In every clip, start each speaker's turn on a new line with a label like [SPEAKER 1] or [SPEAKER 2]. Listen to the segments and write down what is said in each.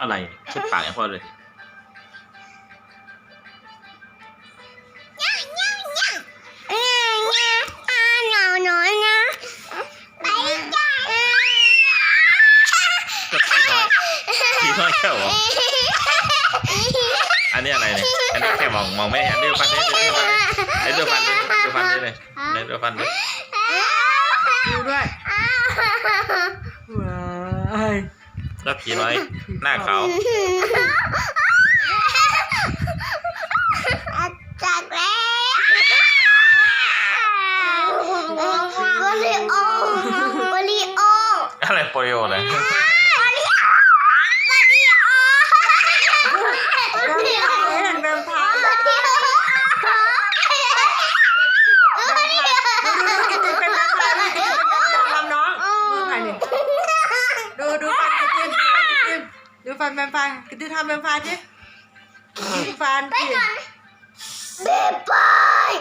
[SPEAKER 1] อะไรเช็ดปากให้พ่อเลยผีน้อยผีน้อยแค่หรออันนี้อะไรเนี่ย อันนี้แค่มองมองไม่เห็นดูฟันนี่ดูฟันนี่ดูฟันนี่ดูฟันนี่เลยดูฟันนี่
[SPEAKER 2] ดูด้วยว้าย
[SPEAKER 1] แล้วผีน้อยหน้าเขาว
[SPEAKER 3] จากแล้วโอริโอโอริโอ
[SPEAKER 1] อะไรโปรโยเลย
[SPEAKER 3] โอริโอโอริโอ
[SPEAKER 2] เห็นแวมไพร์ ดูเป็นแวมไพร์ดูเป็นแวมไพร์ทำน้องมือใครเนี่ยดูดูฟันกระตินดู ฟันกระตินดูฟันแวมไพร์กระตินทำแวมไพร์ดิดูฟันดิ
[SPEAKER 3] เบบาย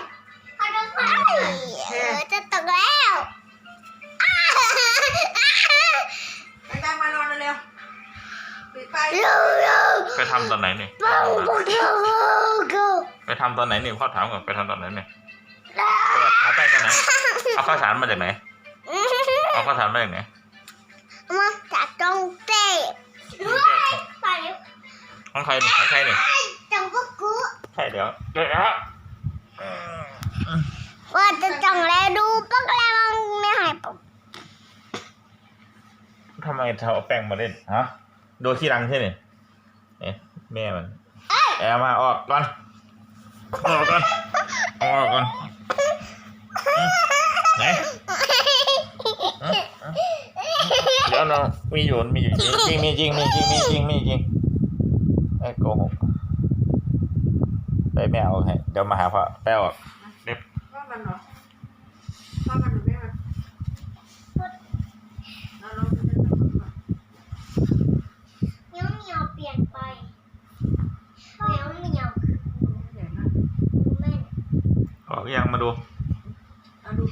[SPEAKER 3] พอดูไปเออจะตกแล้ว
[SPEAKER 2] ไปตั้งมานอนเร็วๆปิดไฟ
[SPEAKER 3] เร็วเร็ว
[SPEAKER 1] ไปทำตอนไหนเนี่ย
[SPEAKER 3] ปังปังเร็วเร็ว
[SPEAKER 1] ไปทำตอนไหนเนี่ยพ่อถามก่อนไปทำตอนไหนเนี่ยเปิดหาไปตอนไหนเอาข้าวสารมาจากไหนเอาข้าวสารมาจากไหน
[SPEAKER 3] มาจากตรงเตะไป
[SPEAKER 1] ของใครเนี่ยของใครเนี่ย
[SPEAKER 3] จังพวกกู
[SPEAKER 1] ใช่เดี๋ยวเดี๋ยว
[SPEAKER 3] ว่าจะจังแล้วดูปักแล้วไม่หายปุ๊บ
[SPEAKER 1] ทำไมเธอเอาแป้งมาเล่นฮะโดนขี้รังใช่ไหมเอ๊ะแม่มันแอบมาออกก่อนออกก่อนเอาออกก่อนอืมไหนอืมเดี๋ยวเรามีอยู่มีอยู่จริงมีจริงมีจริงมีจริงมีจริง ไอ้โกหกไปแม่เอาให้เดี๋ยวมาหาพ่อแป้วออกเด็บ
[SPEAKER 2] ว่ามันเหรอว่ามันหรือไม่มันเราลองดูกันก่อน
[SPEAKER 3] เหมียวเหมียวเปลี่ยนไปเหมียวเหมียว
[SPEAKER 2] เดี๋ยวนะ
[SPEAKER 3] ดูแม่
[SPEAKER 1] ออกยังมาดู
[SPEAKER 2] เอาดู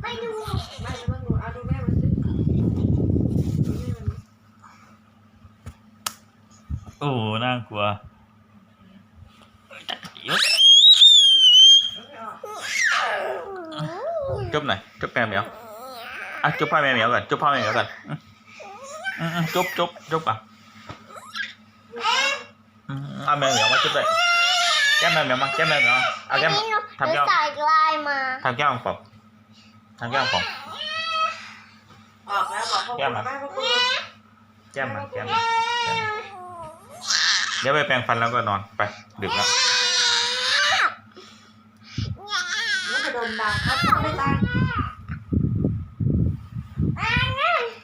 [SPEAKER 3] ไม่ดู
[SPEAKER 2] ไม่ไม่ต้องดูเอาดูแม่มันสิดูแม่มันดิ
[SPEAKER 1] โอ้โหน่ากลัว
[SPEAKER 2] เอาไม่ออก
[SPEAKER 1] จุ๊บหน่อยจบแม่เหมียวอะจบพ่อแม่เหมียวก่อนจบพ่อแม่เหมียวก่อนจบจบจบอะเอาแม่เหมียวมาจบเลยแก้มแม่เหมียวมาแก้มแม่เหมียวมาเอาแก้มทำแก้ม
[SPEAKER 3] ใส่ลายมา
[SPEAKER 1] ทำแก้มของผมทำแก้มของ
[SPEAKER 2] ออกแล้วบอกพ่อ
[SPEAKER 1] แก้ม
[SPEAKER 2] แม่
[SPEAKER 1] มา
[SPEAKER 2] พ่อคุณ
[SPEAKER 1] แก้มมาแก้มมาแก้มมา เดี๋ยวไปแปรงฟันแล้วก็นอนไปดึกแล้ว
[SPEAKER 2] แล้วจะโดนด่าครับไม่ตาย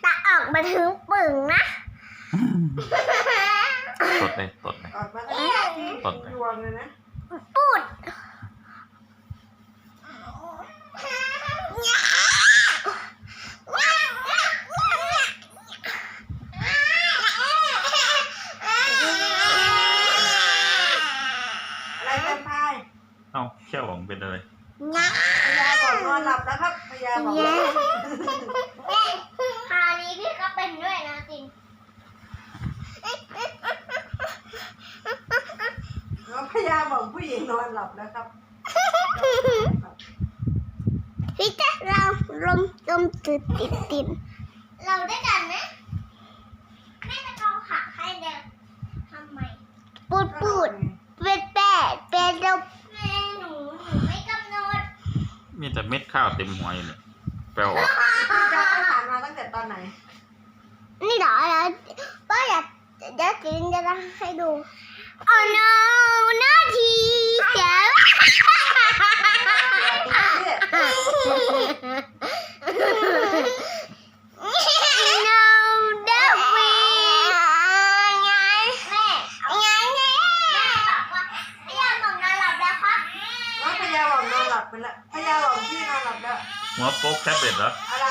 [SPEAKER 3] ตาออกมาถึงปึ่งนะ
[SPEAKER 1] ตดเลยตดเลย
[SPEAKER 2] ออกมาแล้ว
[SPEAKER 1] ตดเลย
[SPEAKER 2] รวมเลยนะ
[SPEAKER 3] ปูด
[SPEAKER 2] อะไรแวมไพร์
[SPEAKER 1] เอ้าเขี้ยวของเป็นอะไร
[SPEAKER 3] งา
[SPEAKER 2] พยาบอกนอนหลับแล้วครับพยาบอก
[SPEAKER 3] คราวนี้พี่ก็เป็นด้วยนะจริง
[SPEAKER 2] น้องพยาบอกผู้หญิงนอนหลับแล้วครับ
[SPEAKER 3] พี่จะเราลมลมติดติดติดเราได้กันไหมแม่จะเอาผักให้เด็กทำไมปูดปูดเป็นแปดเป็นเราแม่หนูหนูไม่กำหนด
[SPEAKER 1] มี แต่เม็ดข้าวเต็มหัวอยู่เนี่ยแปลออก
[SPEAKER 2] พี่จะเข้าฐานมาตั้งแต่ตอนไหน
[SPEAKER 3] นี่เหรอแล้วป้าอยากเดี๋ยวจินจะให้ดู Oh no หน้าทีเสีย No เดวิไงแม่ไงไงแม่บอกว่าไม่ยอมนอนหลับแล้วครับ
[SPEAKER 2] น้องพยาบอกนอนหลับไปแล้วพยาบอกพี่นอนหลับแล้ว
[SPEAKER 1] หัวโป๊กแท็บเล็ตเหรอ
[SPEAKER 2] อะไร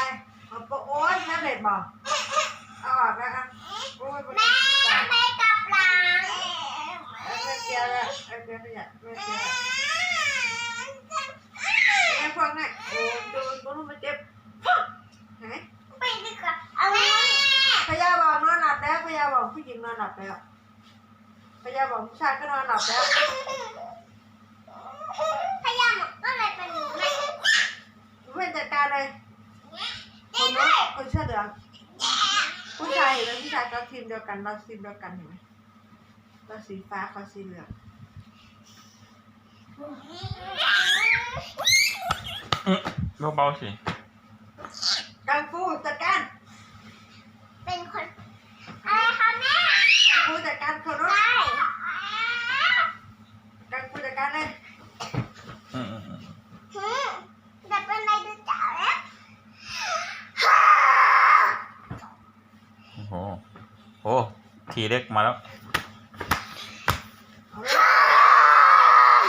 [SPEAKER 2] เอาโปะโอ๊ยแท็บเล็ตบอกเอาออกนะคะโอ้ย
[SPEAKER 3] แม่ไม่กลับหลัง
[SPEAKER 2] แม่เกียร์แล้วแม่เกียร์ขยะแม่เกียร์แม่พวกนั้นโอ้ยโดนโดนมันเจ็บไหน
[SPEAKER 3] ไปดีกว่าเอาแม่
[SPEAKER 2] พยาบอกนอนหลับแล้วพยาบอกผู้หญิงนอนหลับแล้วพยาบอกผู้ชายก็นอนหลับแล้ว
[SPEAKER 3] พยายามก็เลยเป็นไม่
[SPEAKER 2] เพื่อนจัดการเลยคนนู้นคนเสื้อเหลืองผู้ชายเห็นไหมผู้ชายก็ทีมเดียวกันเราทีมเดียวกันเห็นไหมเราสีฟ้าเขาสีเหลือง
[SPEAKER 1] อืมเบาๆสิ
[SPEAKER 2] กังฟูจัดการ
[SPEAKER 3] เป็นคนอะไรคะแม่
[SPEAKER 2] กังฟูจัดการคนนู้น
[SPEAKER 3] ใช่
[SPEAKER 2] กังฟูจัดการเลย
[SPEAKER 1] อืมอืมอืม
[SPEAKER 3] หืมจะเป็นอะไรดูจ๋าแล้ว
[SPEAKER 1] โอ้โหโอ้ ทีเล็กมาแล้ว
[SPEAKER 2] เอาเลย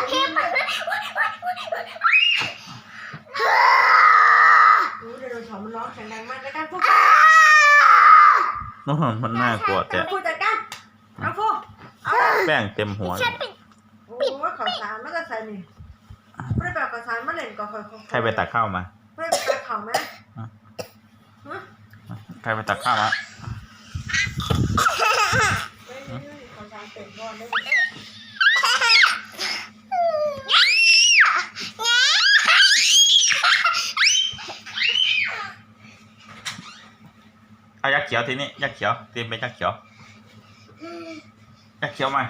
[SPEAKER 3] พี่มัน
[SPEAKER 2] รู้เดี๋ยวโองมันร้องแข็งแรงมากจัดการฟู
[SPEAKER 1] นู่นมันน่ากลัวแต่
[SPEAKER 2] กังฟูจัดการกังฟูเอา
[SPEAKER 1] แป้งเต็มหัวเลย
[SPEAKER 3] นเป็น
[SPEAKER 2] โอ้ว่าข่าวสารมันจะใส่นี่ไม่ได้แบบข่าวสารมาเล่นก่อนค่อยๆ
[SPEAKER 1] ใครไปตักข้าวมา
[SPEAKER 2] ไม่ได้ตักข่าวไหม
[SPEAKER 1] ใครไปตักข้าวมา
[SPEAKER 2] ไม่ไม่ไม่ข่าวสาร เต็มก่อนได้
[SPEAKER 1] เอายักษ์เขียวทีนี้ยักษ์เขียวเตรียมเป็นยักษ์เขียวยักษ์เขียวมา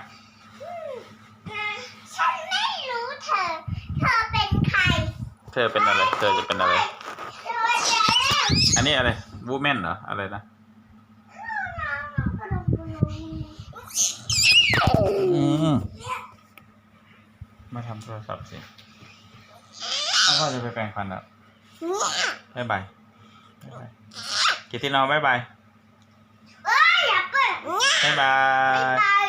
[SPEAKER 3] ฉันไม่รู้เธอ เธอเป็นใคร
[SPEAKER 1] เธอเป็นอะไร เธอจะเป็นอะไร
[SPEAKER 3] เธอจะเล่น
[SPEAKER 1] อันนี้อะไรวูแมนเหรอ อะไรนะ อืมมาทำ โทรศัพท์สิเอาพ่อจะไปแปรงฟันแล้ว
[SPEAKER 3] เนี่ย
[SPEAKER 1] บ๊ายบายบ๊ายบายกิตตินเอาบ๊ายบาย
[SPEAKER 3] เอ้ยอย่าเปิดเนี่ย
[SPEAKER 1] บ๊ายบา
[SPEAKER 3] บ๊าย
[SPEAKER 1] ย
[SPEAKER 3] บาย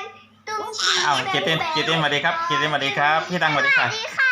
[SPEAKER 3] ตุ้ม
[SPEAKER 1] เอากิตตินกิตตินสวัสดีครับกิตตินสวัสดีครับ พี่ตังสวัสดี
[SPEAKER 3] ส
[SPEAKER 1] ค่ะ